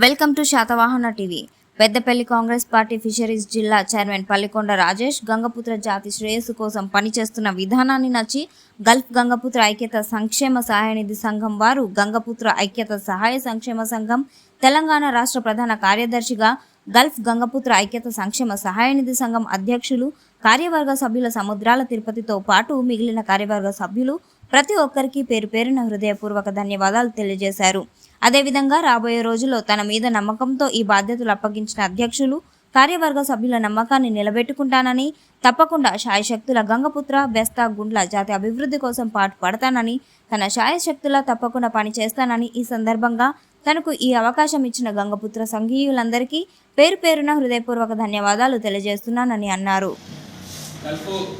Welcome to Satavahana TV. Peddapalli Congress party fisheries జిల్లా chairman Pallikonda Rajesh Gangaputra జాతి శ్రేయస్సు కోసం పనిచేస్తున్న విధానాన్ని నచ్చి గల్ఫ్ గంగపుత్ర ఐక్యత సంక్షేమ సహాయ నిధి సంఘం వారు గంగపుత్ర ఐక్యత సహాయ సంక్షేమ సంఘం తెలంగాణ రాష్ట్ర ప్రధాన కార్యదర్శిగా గల్ఫ్ గంగపుత్ర ఐక్యత సంక్షేమ సహాయ నిధి సంఘం అధ్యక్షులు కార్యవర్గ సభ్యుల సముద్రాల తిరుపతితో పాటు మిగిలిన కార్యవర్గ సభ్యులు ప్రతి ఒక్కరికి పేరు పేరున హృదయపూర్వక ధన్యవాదాలు తెలియజేశారు. అదేవిధంగా రాబోయే రోజుల్లో తన మీద నమ్మకంతో ఈ బాధ్యతలు అప్పగించిన అధ్యక్షులు కార్యవర్గ సభ్యుల నమ్మకాన్ని నిలబెట్టుకుంటానని తప్పకుండా శాయశక్తుల గంగపుత్ర బెస్తా గుండ్ల జాతి అభివృద్ధి కోసం పాటు పడతానని తన శాయశక్తుల తప్పకుండా పనిచేస్తానని ఈ సందర్భంగా తనకు ఈ అవకాశం ఇచ్చిన గంగపుత్ర సంఘీయులందరికీ పేరు పేరున హృదయపూర్వక ధన్యవాదాలు తెలియజేస్తున్నానని అన్నారు.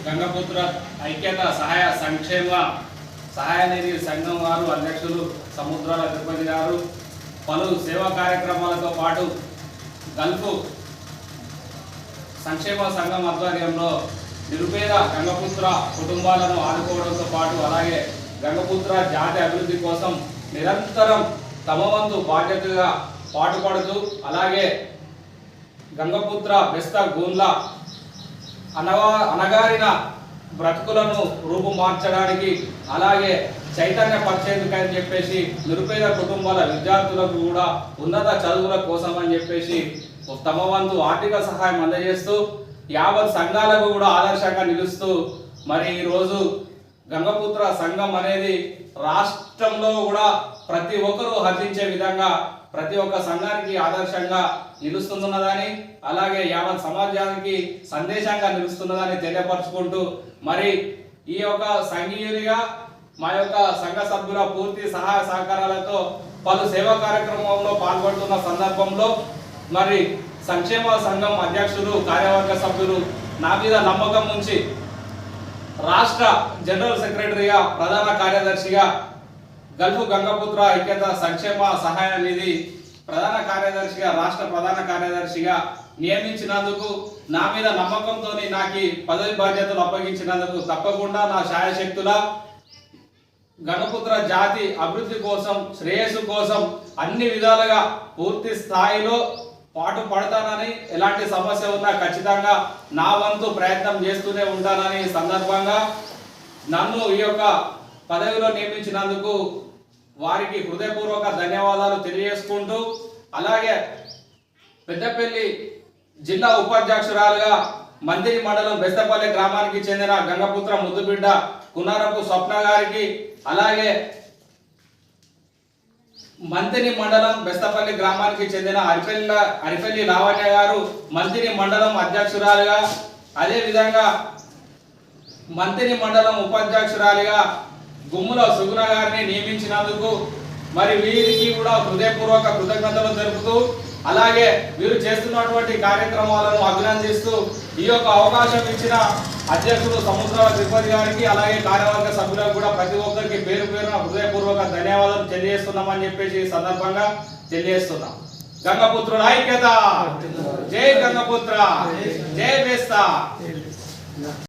గంగపుత్ర ఐక్యత సహాయ సంక్షేమ సహాయనిధి సంఘం వారు అధ్యక్షులు సముద్రాల తిరుపతి గారు పలు సేవా కార్యక్రమాలతో పాటు గల్ఫ్ సంక్షేమ సంఘం ఆధ్వర్యంలో నిరుపేద గంగపుత్ర కుటుంబాలను ఆదుకోవడంతో పాటు అలాగే గంగపుత్ర జాతి అభివృద్ధి కోసం నిరంతరం తమ వంతు బాధ్యతగా పాటుపడుతూ అలాగే గంగపుత్ర బెస్త గూన్ల అనగా అనగారిన బ్రతుకులను రూపుమార్చడానికి అలాగే చైతన్య పరిచేందుకని చెప్పేసి నిరుపేద కుటుంబాల విద్యార్థులకు కూడా ఉన్నత చదువుల కోసం అని చెప్పేసి తమ వంతు ఆర్థిక సహాయం అందజేస్తూ యావత్ సంఘాలకు కూడా ఆదర్శంగా నిలుస్తూ మరి ఈరోజు గంగపుత్ర సంఘం అనేది రాష్ట్రంలో కూడా ప్రతి ఒక్కరూ హర్షించే విధంగా ప్రతి ఒక్క సంఘానికి ఆదర్శంగా నిలుస్తున్నదని అలాగే యావత్ సమాజానికి సందేశంగా నిలుస్తున్నదని తెలియపరచుకుంటూ మరి ఈ యొక్క సంఘీయునిగా మా యొక్క సంఘ సభ్యుల పూర్తి సహాయ సహకారాలతో పలు సేవా కార్యక్రమంలో పాల్గొంటున్న సందర్భంలో మరి సంక్షేమ సంఘం అధ్యక్షులు కార్యవర్గ సభ్యులు నా మీద నమ్మకం ఉంచి రాష్ట్ర జనరల్ సెక్రటరీగా ప్రధాన కార్యదర్శిగా గల్ఫ్ గంగపుత్ర ఐక్యత సంక్షేమ సహాయ నిధి ప్రధాన కార్యదర్శిగా రాష్ట్ర ప్రధాన కార్యదర్శిగా నియమించినందుకు నా మీద నమ్మకంతో నాకు పదవి బాధ్యతలు అప్పగించినందుకు తప్పకుండా నా శాయశక్తుల గణపుత్ర జాతి అభివృద్ధి కోసం శ్రేయస్సు కోసం అన్ని విధాలుగా పూర్తి స్థాయిలో పాటు పడతానని ఎలాంటి సమస్య ఉన్నా ఖచ్చితంగా నా వంతు ప్రయత్నం చేస్తూనే ఉంటానని ఈ సందర్భంగా నన్ను ఈ యొక్క పదవిలో నియమించినందుకు వారికి హృదయపూర్వక ధన్యవాదాలు తెలియజేసుకుంటూ అలాగే పెద్దపల్లి జిల్లా ఉపాధ్యక్షురాలుగా మందిరి మండలం బెస్తపల్లి గ్రామానికి చెందిన గంగపుత్ర ముద్దుబిడ్డ కునారపు స్వప్న గారికి అలాగే మంతిని మండలం బెస్తపల్లి గ్రామానికి చెందిన అరిపెల్ల అరిపెల్లి లావణ్య గారు మంతిని మండలం అధ్యక్షురాలుగా అదేవిధంగా మంతిని మండలం ఉపాధ్యక్షురాలిగా గుమ్ముల సుగుణ గారిని నియమించినందుకు మరి వీరికి కూడా హృదయపూర్వక కృతజ్ఞతలు జరుపుతూ అలాగే వీరు చేస్తున్నటువంటి కార్యక్రమాలను అభినందిస్తూ ఈ యొక్క అవకాశం ఇచ్చిన అధ్యక్షుడు సముద్రాల తిరుపతి గారికి అలాగే కార్యవర్గ సభ్యులకు కూడా ప్రతి ఒక్కరికి పేరు పేరున హృదయపూర్వక ధన్యవాదాలు తెలియజేస్తున్నామని చెప్పేసి ఈ సందర్భంగా తెలియజేస్తున్నాం. గంగపుత్రుల ఐక్యత! జై గంగపుత్ర! జై బేస్తా!